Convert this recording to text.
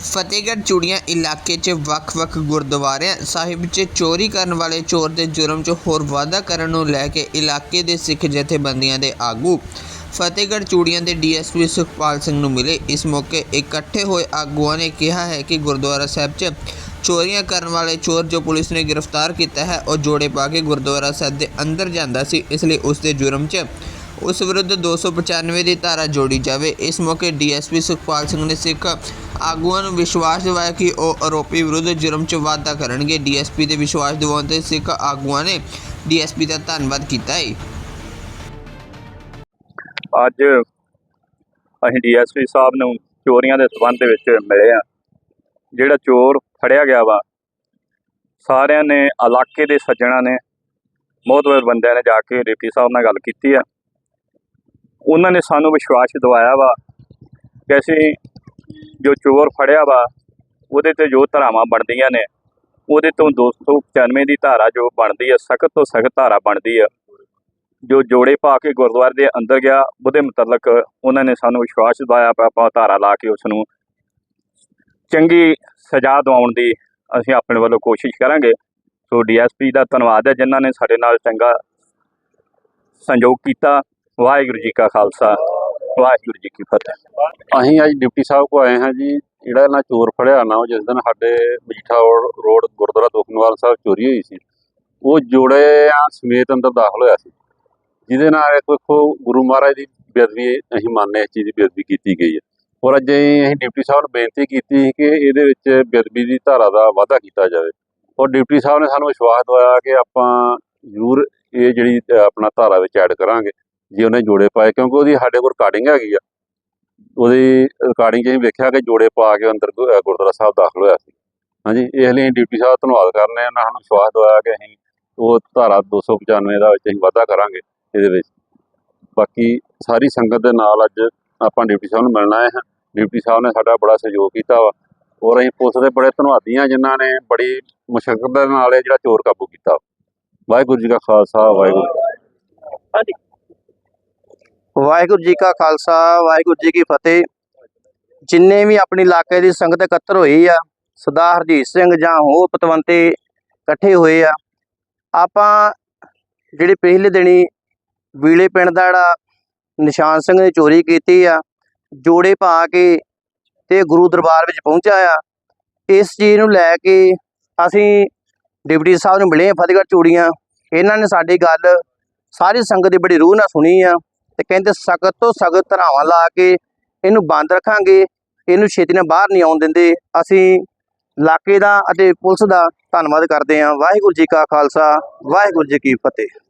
ਫਤਿਹਗੜ੍ਹ ਚੂੜੀਆਂ ਇਲਾਕੇ 'ਚ ਵੱਖ-ਵੱਖ ਗੁਰਦੁਆਰਿਆਂ ਸਾਹਿਬ 'ਚ ਚੋਰੀ ਕਰਨ ਵਾਲੇ ਚੋਰ ਦੇ ਜੁਰਮ 'ਚ ਹੋਰ ਵਾਧਾ ਕਰਨ ਨੂੰ ਲੈ ਕੇ ਇਲਾਕੇ ਦੇ ਸਿੱਖ ਜਥੇਬੰਦੀਆਂ ਦੇ ਆਗੂ ਫਤਿਹਗੜ੍ਹ ਚੂੜੀਆਂ ਦੇ ਡੀਐਸਪੀ ਸੁਖਪਾਲ ਸਿੰਘ ਨੂੰ ਮਿਲੇ। ਇਸ ਮੌਕੇ ਇਕੱਠੇ ਹੋਏ ਆਗੂਆਂ ਨੇ ਕਿਹਾ ਹੈ ਕਿ ਗੁਰਦੁਆਰਾ ਸਾਹਿਬ 'ਚ ਚੋਰੀਆਂ ਕਰਨ ਵਾਲੇ ਚੋਰ ਜੋ ਪੁਲਿਸ ਨੇ ਗ੍ਰਿਫਤਾਰ ਕੀਤਾ ਹੈ, ਉਹ ਜੋੜੇ ਪਾ ਕੇ ਗੁਰਦੁਆਰਾ ਸਾਹਿਬ ਦੇ ਅੰਦਰ ਜਾਂਦਾ ਸੀ, ਇਸ ਲਈ ਉਸ ਦੇ ਜੁਰਮ 'ਚ ਉਸ ਵਿਰੁੱਧ 295 ਦੀ ਧਾਰਾ ਜੋੜੀ ਜਾਵੇ। ਇਸ ਮੌਕੇ ਡੀਐਸਪੀ ਸੁਖਪਾਲ ਸਿੰਘ ਨੇ ਸਿੱਖ ਆਗੂਆਂ ਨੂੰ ਵਿਸ਼ਵਾਸ ਦਿਵਾਇਆ ਕਿ ਉਹ ਆਰੋਪੀ ਵਿਰੁੱਧ ਜੁਰਮ 'ਚ ਵਾਧਾ ਕਰਨਗੇ। ਡੀਐਸਪੀ ਦੇ ਵਿਸ਼ਵਾਸ ਦਿਵਾਉਣ ਤੇ ਸਿੱਖ ਆਗੂਆਂ ਨੇ ਡੀਐਸਪੀ ਦਾ ਧੰਨਵਾਦ ਕੀਤਾ ਹੈ। ਅੱਜ ਅਸੀਂ ਡੀਐਸਪੀ ਸਾਹਿਬ ਨੂੰ ਚੋਰੀਆਂ ਦੇ ਸਬੰਧ ਦੇ ਵਿੱਚ ਮਿਲੇ ਆ ਜਿਹੜਾ ਚੋਰ ਫੜਿਆ ਗਿਆ ਵਾ, ਸਾਰਿਆਂ ਨੇ ਇਲਾਕੇ ਦੇ ਸੱਜਣਾ ਨੇ ਬਹੁਤ ਬੰਦਿਆਂ ਨੇ ਜਾ ਕੇ ਡਿਪਟੀ ਸਾਹਿਬ ਨਾਲ ਗੱਲ ਕੀਤੀ ਆ। ਉਹਨਾਂ ਨੇ ਸਾਨੂੰ ਵਿਸ਼ਵਾਸ ਦਿਵਾਇਆ ਵਾ ਕਿ ਅਸੀਂ ਜੋ ਚੋਰ ਫੜਿਆ ਵਾ, ਉਹਦੇ ਤੇ ਜੋ ਧਾਰਾਵਾਂ ਬਣਦੀਆਂ ਨੇ, ਉਹਦੇ ਤੋਂ 295 ਦੀ ਧਾਰਾ ਜੋ ਬਣਦੀ ਹੈ ਸਖਤ ਤੋਂ ਸਖਤ ਧਾਰਾ ਬਣਦੀ ਹੈ ਜੋ ਜੋੜੇ ਪਾ ਕੇ ਗੁਰਦੁਆਰੇ ਦੇ ਅੰਦਰ ਗਿਆ, ਉਹਦੇ ਮੁਤਲਕ ਉਹਨਾਂ ਨੇ ਸਾਨੂੰ ਵਿਸ਼ਵਾਸ ਦਿਵਾਇਆ ਆਪਾਂ ਧਾਰਾ ਲਾ ਕੇ ਉਸ ਨੂੰ ਚੰਗੀ ਸਜ਼ਾ ਦਿਵਾਉਣ ਦੀ ਅਸੀਂ ਆਪਣੇ ਵੱਲੋਂ ਕੋਸ਼ਿਸ਼ ਕਰਾਂਗੇ। ਸੋ ਡੀਐਸਪੀ ਦਾ ਧੰਨਵਾਦ ਹੈ ਜਿਨ੍ਹਾਂ ਨੇ ਸਾਡੇ ਨਾਲ ਚੰਗਾ ਸੰਯੋਗ ਕੀਤਾ। ਵਾਹਿਗੁਰੂ ਜੀ ਕਾ ਖਾਲਸਾ, ਵਾਹਿਗੁਰੂ ਜੀ ਕੀ ਫਤਿਹ। ਅਸੀਂ ਅੱਜ ਡਿਪਟੀ ਸਾਹਿਬ ਕੋ ਆਏ ਹਾਂ ਜੀ, ਜਿਹੜਾ ਇਹਨਾਂ ਚੋਰ ਫੜਿਆ ਨਾ, ਉਹ ਜਿਸ ਦਿਨ ਸਾਡੇ ਮਜੀਠਾ ਰੋਡ- ਰੋਡ ਗੁਰਦੁਆਰਾ ਦੁਖਨਿਵਾਰਨ ਸਾਹਿਬ ਚੋਰੀ ਹੋਈ ਸੀ, ਉਹ ਜੋੜਿਆਂ ਸਮੇਤ ਅੰਦਰ ਦਾਖਲ ਹੋਇਆ ਸੀ। ਜਿਹਦੇ ਨਾਲ ਇੱਕ ਵੇਖੋ, ਗੁਰੂ ਮਹਾਰਾਜ ਦੀ ਬੇਅਦਬੀ, ਅਸੀਂ ਮੰਨਦੇ ਹਾਂ ਇਸ ਚੀਜ਼ ਦੀ ਬੇਅਦਬੀ ਕੀਤੀ ਗਈ ਹੈ। ਔਰ ਅੱਜ ਅਸੀਂ ਡਿਪਟੀ ਸਾਹਿਬ ਨੂੰ ਬੇਨਤੀ ਕੀਤੀ ਸੀ ਕਿ ਇਹਦੇ ਵਿੱਚ ਬੇਅਦਬੀ ਦੀ ਧਾਰਾ ਦਾ ਵਾਧਾ ਕੀਤਾ ਜਾਵੇ। ਔਰ ਡਿਪਟੀ ਸਾਹਿਬ ਨੇ ਸਾਨੂੰ ਵਿਸ਼ਵਾਸ ਦਵਾਇਆ ਕਿ ਆਪਾਂ ਜ਼ਰੂਰ ਇਹ ਜਿਹੜੀ ਆਪਣਾ ਧਾਰਾ ਵਿੱਚ ਐਡ ਕਰਾਂਗੇ। ਜੇ ਉਹਨੇ ਜੋੜੇ ਪਾਏ, ਕਿਉਂਕਿ ਉਹਦੀ ਸਾਡੇ ਕੋਲ ਰਿਕਾਰਡਿੰਗ ਹੈਗੀ ਆ। ਉਹਦੀ ਰਿਕਾਰਡਿੰਗ 'ਚ ਅਸੀਂ ਵੇਖਿਆ ਕਿ ਜੋੜੇ ਪਾ ਕੇ ਅੰਦਰ ਗੁਰਦੁਆਰਾ ਸਾਹਿਬ ਦਾਖਲ ਹੋਇਆ ਸੀ। ਹਾਂਜੀ, ਇਸ ਲਈ ਅਸੀਂ ਡਿਪਟੀ ਸਾਹਿਬ ਦਾ ਧੰਨਵਾਦ ਕਰਨੇ ਆ ਉਹਨਾਂ ਸਾਨੂੰ ਵਿਸ਼ਵਾਸ ਦਵਾਇਆ ਕਿ ਅਸੀਂ ਉਹ ਧਾਰਾ 295 ਦਾ ਵਿੱਚ ਅਸੀਂ ਵਾਧਾ ਕਰਾਂਗੇ ਇਹਦੇ ਵਿੱਚ। ਬਾਕੀ ਸਾਰੀ ਸੰਗਤ ਦੇ ਨਾਲ ਅੱਜ ਆਪਾਂ ਡਿਪਟੀ ਸਾਹਿਬ ਨੂੰ ਮਿਲਣ ਆਏ ਹਾਂ। ਡਿਪਟੀ ਸਾਹਿਬ ਨੇ ਸਾਡਾ ਬੜਾ ਸਹਿਯੋਗ ਕੀਤਾ ਵਾ। ਔਰ ਅਸੀਂ ਪੁਲਿਸ ਦੇ ਬੜੇ ਧੰਨਵਾਦੀ ਹਾਂ ਜਿਨ੍ਹਾਂ ਨੇ ਬੜੀ ਮੁਸ਼ਕਲ ਦੇ ਨਾਲ ਇਹ ਜਿਹੜਾ ਚੋਰ ਕਾਬੂ ਕੀਤਾ। ਵਾਹਿਗੁਰੂ ਜੀ ਕਾ ਖਾਲਸਾ, ਵਾਹਿਗੁਰੂ ਹਾਂਜੀ। ਵਾਹਿਗੁਰੂ ਜੀ ਕਾ ਖਾਲਸਾ, ਵਾਹਿਗੁਰੂ ਜੀ ਕੀ ਫਤਿਹ। ਜਿੰਨੇ ਵੀ ਆਪਣੀ ਇਲਾਕੇ ਦੀ ਸੰਗਤ ਇਕੱਤਰ ਹੋਈ ਆ, ਸਰਦਾਰ ਹਰਜੀਤ ਸਿੰਘ ਜਾਂ ਹੋਰ ਪਤਵੰਤੇ ਇਕੱਠੇ ਹੋਏ ਆ, ਆਪਾਂ ਜਿਹੜੇ ਪਹਿਲੇ ਦਿਨੀ ਵੀਲੇ ਪਿੰਡ ਦਾ ਜਿਹੜਾ ਨਿਸ਼ਾਨ ਸਿੰਘ ਨੇ ਚੋਰੀ ਕੀਤੀ ਆ, ਜੋੜੇ ਪਾ ਕੇ ਤੇ ਗੁਰੂ ਦਰਬਾਰ ਵਿੱਚ ਪਹੁੰਚਿਆ ਆ, ਇਸ ਚੀਜ਼ ਨੂੰ ਲੈ ਕੇ ਅਸੀਂ ਡਿਪਟੀ ਸਾਹਿਬ ਨੂੰ ਮਿਲੇ ਫਤਿਹਗੜ੍ਹ ਚੂੜੀਆਂ। ਇਹਨਾਂ ਨੇ ਸਾਡੀ ਗੱਲ ਸਾਰੀ ਸੰਗਤ ਦੀ ਬੜੀ ਰੂਹ ਨਾਲ ਸੁਣੀ ਆ। ਤੇ ਕਹਿੰਦੇ ਸਖਤ ਤੋਂ ਸਖਤ ਧਰਾਵਾਂ ਲਾ ਕੇ ਇਹਨੂੰ ਬੰਦ ਰੱਖਾਂਗੇ, ਇਹਨੂੰ ਛੇਤੀ ਨਾਲ ਬਾਹਰ ਨਹੀਂ ਆਉਣ ਦਿੰਦੇ। ਅਸੀਂ ਇਲਾਕੇ ਦਾ ਅਤੇ ਪੁਲਿਸ ਦਾ ਧੰਨਵਾਦ ਕਰਦੇ ਹਾਂ। ਵਾਹਿਗੁਰੂ ਜੀ ਕਾ ਖਾਲਸਾ, ਵਾਹਿਗੁਰੂ ਜੀ ਕੀ ਫਤਿਹ।